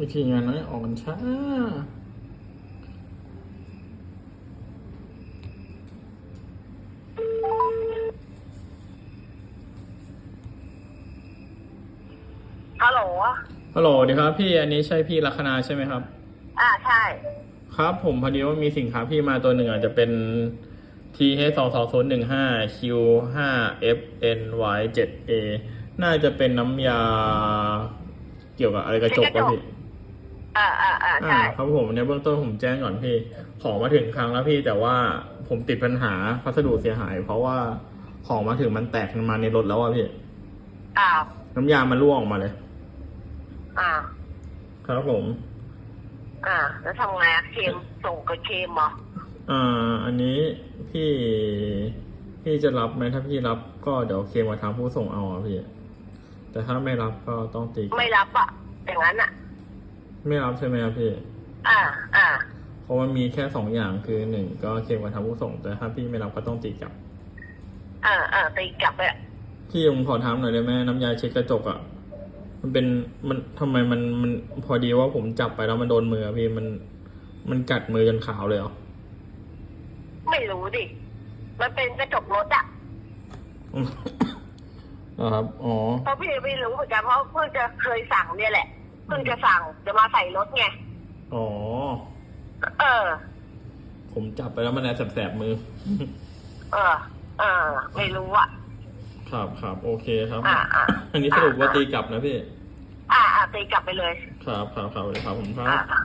วิธีงานน้อยออกกันช้าฮัลโหล ฮัลโหลดีครับพี่อันนี้ใช่พี่ลัคนาใช่ไหมครับ อ่าใช่ ครับผมพอดีว่ามีสินค้าพี่มาตัวหนึ่งอาจจะเป็น T H 2 2 0 1 5 Q 5 F N Y 7 A น่าจะเป็นน้ำยา เกี่ยวกับอะไรกระจกป่ะพี่ อ่าอ่าอ่าอ่าใช่ ครับผมในเบื้องต้นผมแจ้งก่อนพี่ ของมาถึงครั้งแล้วพี่แต่ว่าผมติดปัญหาพัสดุเสียหาย เพราะว่าของมาถึงมันแตกมาในรถแล้วอะพี่ อ้าว น้ำยามันรั่วออกมาเลย อ่า ครับผม อ่า แล้วทำไงอะเคมส่งกับเคมเหรอ อ่า อันนี้พี่ พี่จะรับไหมถ้าพี่รับก็เดี๋ยวเคลมมาทางผู้ส่งเอาอะพี่ แต่ถ้าไม่รับก็ต้องตีกลับไม่รับอะอย่างนั้นอะ ไม่รับใช่ไหมครับพี่ อ่าอ่าเพราะมันมีแค่สองอย่างคือหนึ่งก็เคลมมาทางผู้ส่ง แต่ถ้าพี่ไม่รับก็ต้องตีกลับ อ่าอ่าตีกลับไปอะพี่ผมขอถามหน่อยได้ไหมน้ำยาเช็ดกระจกอะมันเป็นมันทำไมมันมันพอดีว่าผมจับไปแล้วมันโดนมืออะพี่มันมันกัดมือจนขาวเลยเหรอไม่รู้ดิ มันเป็นกระจกรถอะอ๋อครับ อ๋อเพราะพี่ไม่รู้เหมือนกันเพราะเพิ่งจะเคยสั่งเนี่ยแหละเพิ่งจะสั่งจะมาใส่รถไง อ๋อ เออ ผมจับไปแล้วมันแอบแสบๆมือ เออ เออ ไม่รู้อะครับครับโอเคครับอ่าอ่าอันนี้สรุปว่าตีกลับนะพี่ อ่าอ่าตีกลับไปเลย ครับครับครับครับผมครัอ่าบอ่าอ่า